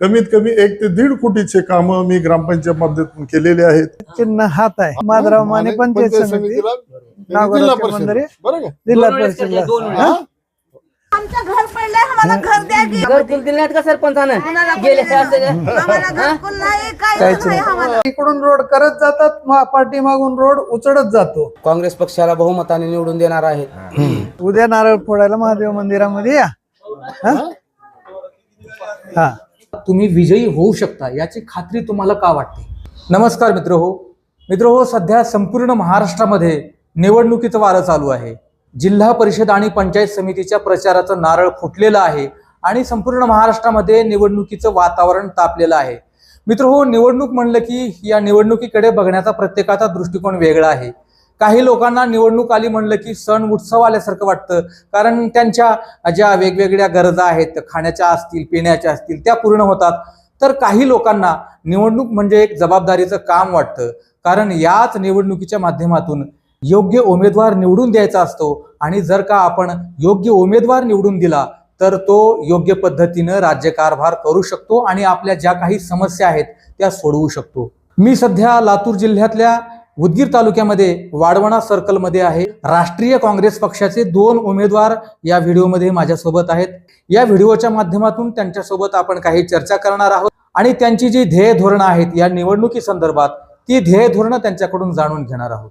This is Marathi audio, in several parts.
कमीत कमी एक ते दीड कोटीचे कामं मी ग्रामपंचायत माध्यमातून केलेले आहेत. चिन्ह हात आहे. माधराव माने पंचायत समिती जिल्हा. परिषद. जिल्हा परिषद. हा? आमचं घर पडलंय आम्हाला घर द्या की. घरकुल दिले का सरपंचानं? गेले इकडून रोड करत जातात पाठीमागून रोड उचडत जातो. काँग्रेस पक्षाला बहुमताने निवडून देणार आहेत. उद्या नारळ फोडायला महादेव मंदिरामध्ये या. हा? तुम्ही विजयी होऊ शकता याची खात्री तुम्हाला का वाटते? नमस्कार मित्र हो. मित्र हो सध्या संपूर्ण महाराष्ट्रामध्ये निवडणुकीचं वारं चालू आहे. जिल्हा परिषद आणि पंचायत समितीच्या प्रचाराचं नारळ फुटलेलं आहे आणि संपूर्ण महाराष्ट्रामध्ये निवडणुकीचं वातावरण तापलेलं आहे. मित्र हो निवडणूक म्हणलं की या निवडणुकीकडे बघण्याचा प्रत्येकाचा दृष्टिकोन वेगळा आहे. काही लोकांना निवडणूक आली म्हणलं की सण उत्सव आल्यासारखं वाटतं. कारण त्यांच्या ज्या वेगवेगळ्या गरजा आहेत खाण्याच्या असतील पिण्याच्या असतील त्या पूर्ण होतात. तर काही लोकांना निवडणूक म्हणजे एक जबाबदारीचं काम वाटतं. कारण याच निवडणुकीच्या माध्यमातून योग्य उमेदवार निवडून द्यायचा असतो आणि जर का आपण योग्य उमेदवार निवडून दिला तर तो योग्य पद्धतीनं राज्यकारभार करू शकतो आणि आपल्या ज्या काही समस्या आहेत त्या सोडवू शकतो. मी सध्या लातूर जिल्ह्यातल्या उदगीर तालुक्यामध्ये वाडवणा सर्कलमध्ये आहे. राष्ट्रीय काँग्रेस पक्षाचे दोन उमेदवार या व्हिडिओमध्ये माझ्यासोबत आहेत. या व्हिडिओच्या माध्यमातून त्यांच्यासोबत आपण काही चर्चा करणार आहोत आणि त्यांची जी ध्येय धोरणं आहेत या निवडणुकी संदर्भात ती ध्येय धोरणं त्यांच्याकडून जाणून घेणार आहोत.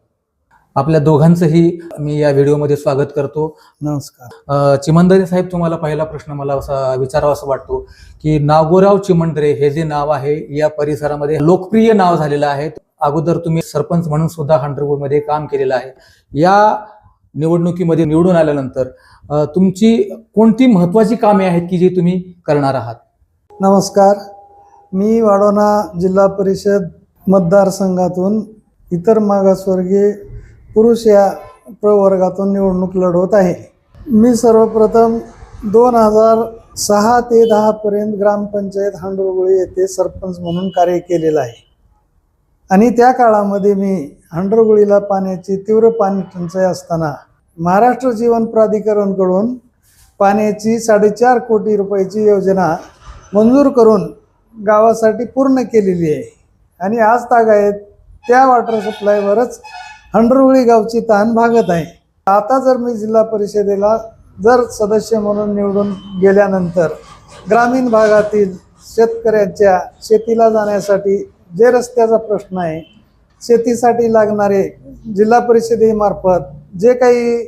आपल्या दोघांचंही मी या व्हिडिओमध्ये स्वागत करतो. नमस्कार. चिमंदरे साहेब तुम्हाला पहिला प्रश्न मला असा विचारावा असं वाटतो की नागोराव चिमंदरे हे जे नाव आहे या परिसरामध्ये लोकप्रिय नाव झालेलं आहे. अगोदर तुम्ही सरपंच म्हणून सुद्धा मध्ये काम केलेलं आहे. या निवडणुकीमध्ये निवडून आल्यानंतर तुमची कोणती महत्वाची कामे आहेत की जी तुम्ही करणार आहात? नमस्कार. मी वाडोना जिल्हा परिषद मतदारसंघातून इतर मागासवर्गीय पुरुष या प्रवर्गातून निवडणूक लढवत आहे. मी सर्वप्रथम दोन हजार सहा ते दहापर्यंत ग्रामपंचायत हांडुरगुळी येथे सरपंच म्हणून कार्य केलेलं आहे. आणि त्या काळामध्ये मी हंडरगुळीला पाण्याची तीव्र पाणी टंचाई असताना महाराष्ट्र जीवन प्राधिकरणकडून पाण्याची साडेचार कोटी रुपयाची योजना मंजूर करून गावासाठी पूर्ण केलेली आहे. आणि आज तागायत त्या वॉटर सप्लायवरच हंडरगुळी गावची ताण भागत आहे. आता जर मी जिल्हा परिषदेला जर सदस्य म्हणून निवडून गेल्यानंतर ग्रामीण भागातील शेतकऱ्यांच्या शेतीला जाण्यासाठी जे रस्त्याचा प्रश्न आहे शेतीसाठी लागणारे जिल्हा परिषदेमार्फत जे काही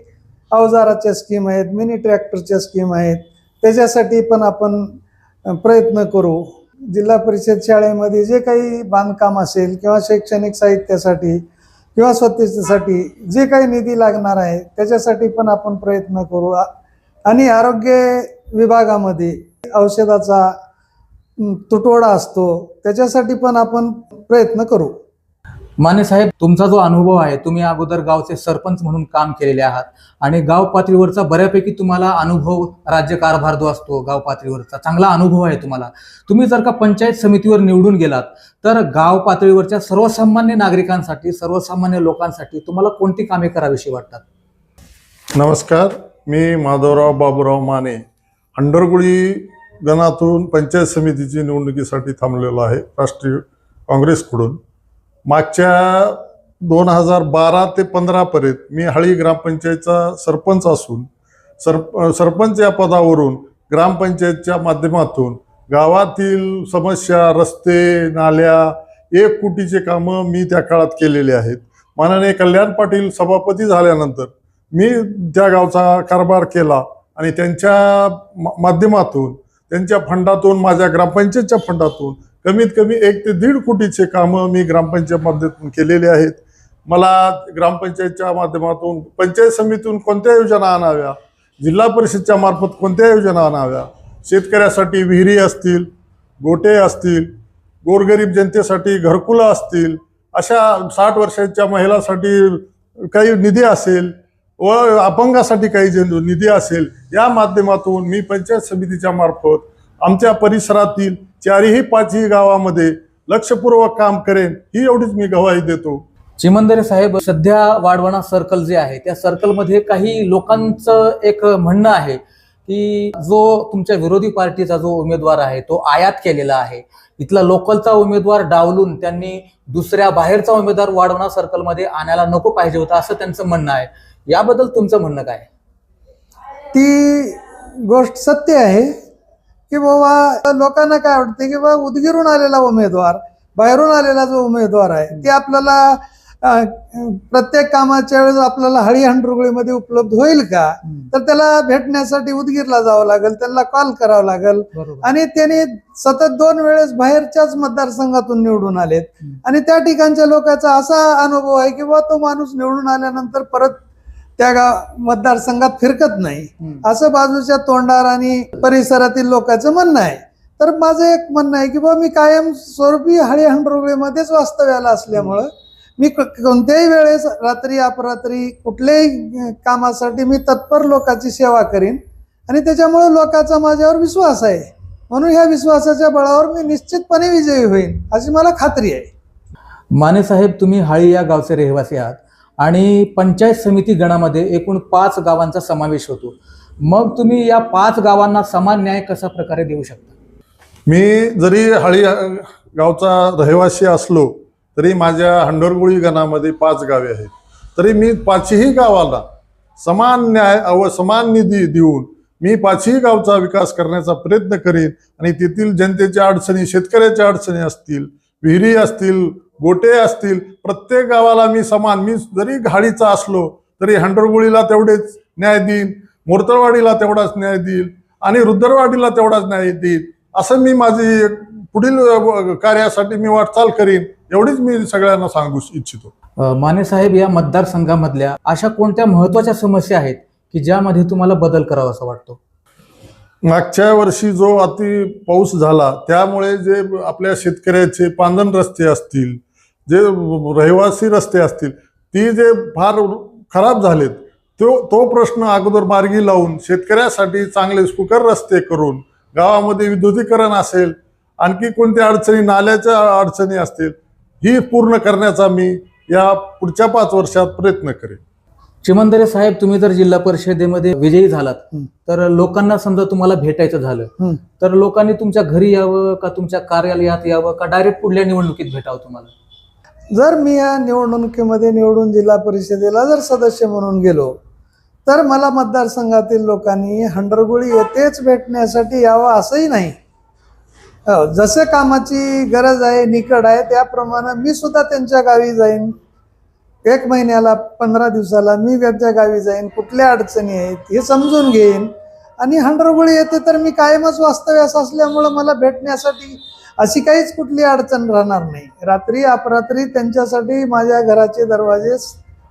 अवजाराच्या स्कीम आहेत मिनी ट्रॅक्टरच्या स्कीम आहेत त्याच्यासाठी पण आपण प्रयत्न करू. जिल्हा परिषद शाळेमध्ये जे काही बांधकाम असेल किंवा शैक्षणिक साहित्यासाठी किंवा स्वच्छतेसाठी जे काही निधी लागणार आहे त्याच्यासाठी पण आपण प्रयत्न करू. आणि आरोग्य विभागामध्ये औषधाचा तुटवडा असतो त्याच्यासाठी पण आपण प्रयत्न करू. माने साहेब तुमचा जो अनुभव आहे तुम्ही अगोदर गावचे सरपंच म्हणून काम केलेले आहात आणि गाव पातळीवरचा बऱ्यापैकी तुम्हाला अनुभव राज्य कारभार जो असतो गाव पातळीवरचा चांगला अनुभव आहे तुम्हाला. तुम्ही जर का पंचायत समितीवर निवडून गेलात तर गाव पातळीवरच्या सर्वसामान्य नागरिकांसाठी सर्वसामान्य लोकांसाठी तुम्हाला कोणती कामे करावीशी वाटतात? नमस्कार मी माधवराव बाबूराव माने हंडरगुळी गणातून पंचायत समितीची निवडणुकीसाठी थांबलेलो आहे राष्ट्रीय काँग्रेसकडून. मागच्या दोन हजार बारा ते पंधरापर्यंत मी हळी ग्रामपंचायतचा सरपंच असून सर सरपंच या पदावरून ग्रामपंचायतच्या माध्यमातून गावातील समस्या रस्ते नाल्या एक कोटीचे कामं मी त्या काळात केलेले आहेत. माननीय कल्याण पाटील सभापती झाल्यानंतर मी त्या गावचा कारभार केला आणि त्यांच्या मा- माध्यमातून त्यांच्या फंडातून माझ्या ग्रामपंचायतच्या फंडातून कमीत कमी एक ते दीड कोटीचे कामं मी ग्रामपंचायत माध्यमातून केलेले आहेत. मला ग्रामपंचायतच्या माध्यमातून पंचायत समितीतून कोणत्या योजना आणाव्या जिल्हा परिषदच्या मार्फत कोणत्या योजना आणाव्या शेतकऱ्यासाठी विहिरी असतील गोटे असतील गोरगरीब जनतेसाठी घरकुलं असतील अशा साठ वर्षाच्या महिलासाठी काही निधी असेल व अपंगासाठी काही जे निधी असेल या माध्यमातून मी पंचायत समितीच्या मार्फत आमच्या परिसरातील चारही पाचही गावामध्ये लक्षपूर्वक काम करेन ही एवढीच मी गवाही देतो. चिमंदरे साहेब सध्या वाडवणा सर्कल जे आहे त्या सर्कलमध्ये काही लोकांचं एक म्हणणं आहे की जो तुमच्या विरोधी पार्टीचा जो उमेदवार आहे तो आयात केलेला आहे. इथला लोकलचा उमेदवार डावलून त्यांनी दुसऱ्या बाहेरचा उमेदवार वाढवणा सर्कलमध्ये आणायला नको पाहिजे होता असं त्यांचं म्हणणं आहे. याबद्दल तुमचं म्हणणं काय? ती गोष्ट सत्य आहे की बाबा लोकांना काय वाटते की बाबा उदगीरून आलेला उमेदवार बाहेरून आलेला जो उमेदवार आहे ते आपल्याला प्रत्येक कामाच्या वेळेस आपल्याला हळी हंडरुगळीमध्ये उपलब्ध होईल का? तर त्याला भेटण्यासाठी उदगीरला जावं लागेल त्याला कॉल करावा लागेल. आणि त्याने सतत दोन वेळेस बाहेरच्याच मतदारसंघातून निवडून आलेत. आणि त्या ठिकाणच्या लोकांचा असा अनुभव आहे की बा तो माणूस निवडून आल्यानंतर परत त्या गाव मतदारसंघात फिरकत नाही. असं बाजूच्या तोंडार आणि परिसरातील लोकांचं म्हणणं आहे. तर माझं एक म्हणणं आहे की बा मी कायम स्वरूपी हळी हंडरुगळीमध्येच वास्तव्याला असल्यामुळं मी क- कोणत्याही वेळेस रात्री अपरात्री कुठल्याही कामासाठी मी तत्पर लोकांची सेवा करीन. आणि त्याच्यामुळे लोकांचा माझ्यावर विश्वास आहे. म्हणून ह्या विश्वासाच्या बळावर मी निश्चितपणे विजयी होईन अशी मला खात्री आहे. माने साहेब तुम्ही हाळी या गावचे रहिवासी आहात आणि पंचायत समिती गणामध्ये एकूण पाच गावांचा समावेश होतो. मग तुम्ही या पाच गावांना समान न्याय कशा प्रकारे देऊ शकता? मी जरी हळी गावचा रहिवासी असलो तरी माझ्या हंडरगुळी गणामध्ये पाच गावे आहेत. तरी मी पाचही गावाला समान न्याय अव समान निधी देऊन मी पाचही गावचा विकास करण्याचा प्रयत्न करीन आणि तेथील जनतेच्या अडचणी शेतकऱ्याच्या अडचणी असतील विहिरी असतील गोटे असतील प्रत्येक गावाला मी समान मी जरी घाडीचा असलो तरी हंडरगुळीला तेवढेच न्याय देईन मोरतळवाडीला तेवढाच न्याय देईल आणि रुद्रवाडीला तेवढाच न्याय देईल असं मी माझी एक पुढील कार्यासाठी मी वाटचाल करीन एवढीच मी सगळ्यांना सांगू इच्छितो. माने साहेब या मतदारसंघामधल्या अशा कोणत्या महत्त्वाच्या समस्या आहेत की ज्यामध्ये तुम्हाला बदल करावा असं वाटतो? मागच्या वर्षी जो अति पाऊस झाला त्यामुळे जे आपल्या शेतकऱ्याचे पांदन रस्ते असतील जे रहिवासी रस्ते असतील ती जे फार खराब झालेत तो तो प्रश्न अगोदर मार्गी लावून शेतकऱ्यासाठी चांगले सुकर रस्ते करून गावामध्ये विद्युतीकरण असेल आणखी कोणत्या अडचणी नाल्याच्या अडचणी असतील ही पूर्ण करण्याचा मी या पुढच्या पाच वर्षात प्रयत्न करेन चिमंदरे साहेब तुम्ही जर जिल्हा परिषदेमध्ये विजयी झालात. तर लोकांना समजा तुम्हाला भेटायचं झालं. तर लोकांनी तुमच्या घरी यावं का तुमच्या कार्यालयात यावं का डायरेक्ट पुढल्या निवडणुकीत भेटावं तुम्हाला जर मी या निवडणुकीमध्ये निवडून जिल्हा परिषदेला जर सदस्य म्हणून गेलो तर मला मतदारसंघातील लोकांनी हंडरगुळी येथेच भेटण्यासाठी यावं असंही नाही हो, जसं कामाची गरज आहे निकड आहे त्याप्रमाणे मी सुद्धा त्यांच्या गावी जाईन. एक महिन्याला पंधरा दिवसाला मी त्यांच्या गावी जाईन कुठल्या अडचणी आहेत हे समजून घेईन. आणि हंडरगुळी येते तर मी कायमच वास्तव्यास असल्यामुळं मला भेटण्यासाठी अशी काहीच कुठली अडचण राहणार नाही. रात्री अपरात्री त्यांच्यासाठी माझ्या घराचे दरवाजे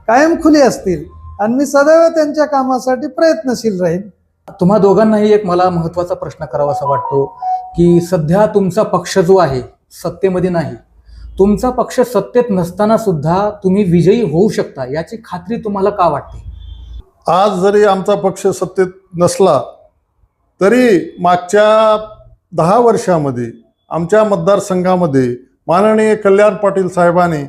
कायम खुले असतील. आणि मी सदैव त्यांच्या कामासाठी प्रयत्नशील राहीन. तुम्हा दोघांनाही एक मला महत्त्वाचा प्रश्न करावा असा वाटतो की सध्या तुमचा पक्ष जो आहे सत्तेमध्ये नाही. तुमचा पक्ष सत्तेत नसताना सुद्धा तुम्ही विजयी होऊ शकता याची खात्री तुम्हाला का वाटते? आज जरी आमचा पक्ष सत्तेत नसला तरी मागच्या दहा वर्षामध्ये आमच्या मतदारसंघामध्ये माननीय कल्याण पाटील साहेबांनी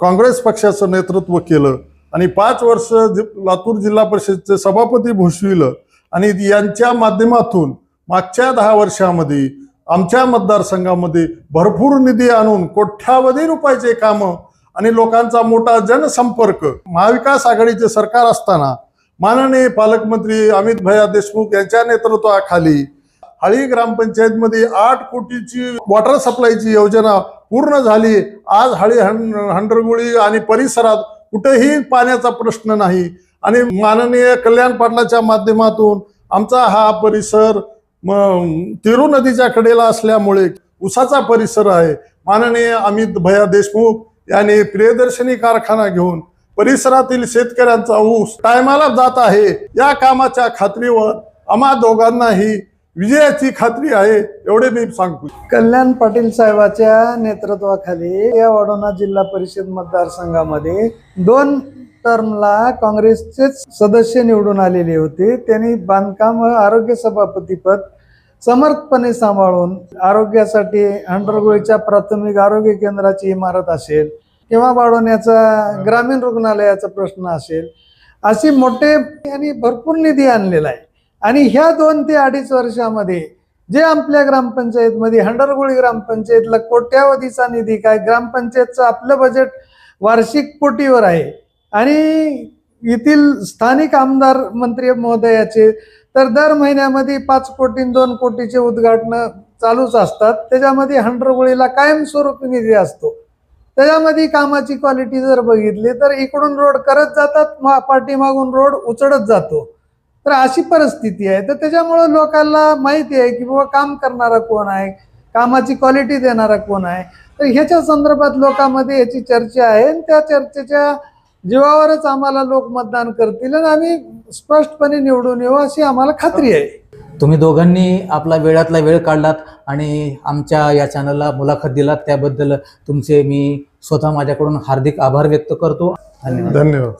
काँग्रेस पक्षाचं नेतृत्व केलं आणि पाच वर्ष लातूर जिल्हा परिषदचे सभापती भूषविलं आणि यांच्या माध्यमातून मागच्या दहा वर्षामध्ये आमच्या मतदारसंघामध्ये भरपूर निधी आणून कोट्यावधी रुपयाचे कामं आणि लोकांचा मोठा जनसंपर्क महाविकास आघाडीचे सरकार असताना माननीय पालकमंत्री अमित भया देशमुख यांच्या नेतृत्वाखाली हळी ग्रामपंचायतमध्ये आठ कोटीची वॉटर सप्लायची योजना पूर्ण झाली. आज हळी हं हंडरगुळी आणि परिसरात कुठेही पाण्याचा प्रश्न नाही. आणि माननीय कल्याण पाटलाच्या माध्यमातून आमचा हा परिसर म तिरू नदीच्या कडेला असल्यामुळे उसाचा परिसर आहे. माननीय अमित भया देशमुख यांनी प्रियदर्शनी कारखाना घेऊन परिसरातील शेतकऱ्यांचा ऊस टायमाला जात आहे. या कामाच्या खात्रीवर आम्हा दोघांनाही विजयाची खात्री आहे एवढे मी सांगतो. कल्याण पाटील साहेबाच्या नेतृत्वाखाली या वडोना जिल्हा परिषद मतदारसंघामध्ये दोन टर्मला काँग्रेसचेच सदस्य निवडून आलेले होते. त्यांनी बांधकाम व आरोग्य सभापतीपद समर्थपणे सांभाळून आरोग्यासाठी हंडरगुळीच्या प्राथमिक आरोग्य केंद्राची इमारत असेल किंवा वाढवण्याचा ग्रामीण रुग्णालयाचा प्रश्न असेल अशी मोठे यांनी भरपूर निधी आणलेला आहे. आणि ह्या दोन ते अडीच वर्षामध्ये जे आपल्या ग्रामपंचायतमध्ये हंडरगुळी ग्रामपंचायतला कोट्यावधीचा निधी काय ग्रामपंचायतचं आपलं बजेट वार्षिक कोटीवर आहे आणि येथील स्थानिक आमदार मंत्री महोदयाचे तर दर महिन्यामध्ये पाच कोटी दोन कोटीचे उद्घाटनं चालूच असतात. त्याच्यामध्ये हंडरगुळीला कायमस्वरूपी निधी असतो. त्याच्यामध्ये कामाची क्वालिटी जर बघितली तर इकडून रोड करत जातात मा- पाठीमागून रोड उचडत जातो. तर अशी परिस्थिती आहे. तर त्याच्यामुळं लोकांना माहिती आहे की बाबा काम करणारा कोण आहे? कामाची क्वालिटी देणारा कोण आहे? तर ह्याच्या संदर्भात लोकांमध्ये याची चर्चा आहे आणि त्या चर्चेच्या जीवावरच आम्हाला लोक मतदान करतील आणि आम्ही स्पष्टपणे निवडून येऊ अशी आम्हाला खात्री आहे. तुम्ही दोघांनी आपला वेळातला वेळ काढलात आणि आमच्या या चॅनलला मुलाखत दिलात त्याबद्दल तुमचे मी स्वतः माझ्याकडून हार्दिक आभार व्यक्त करतो. धन्यवाद. धन्यवाद.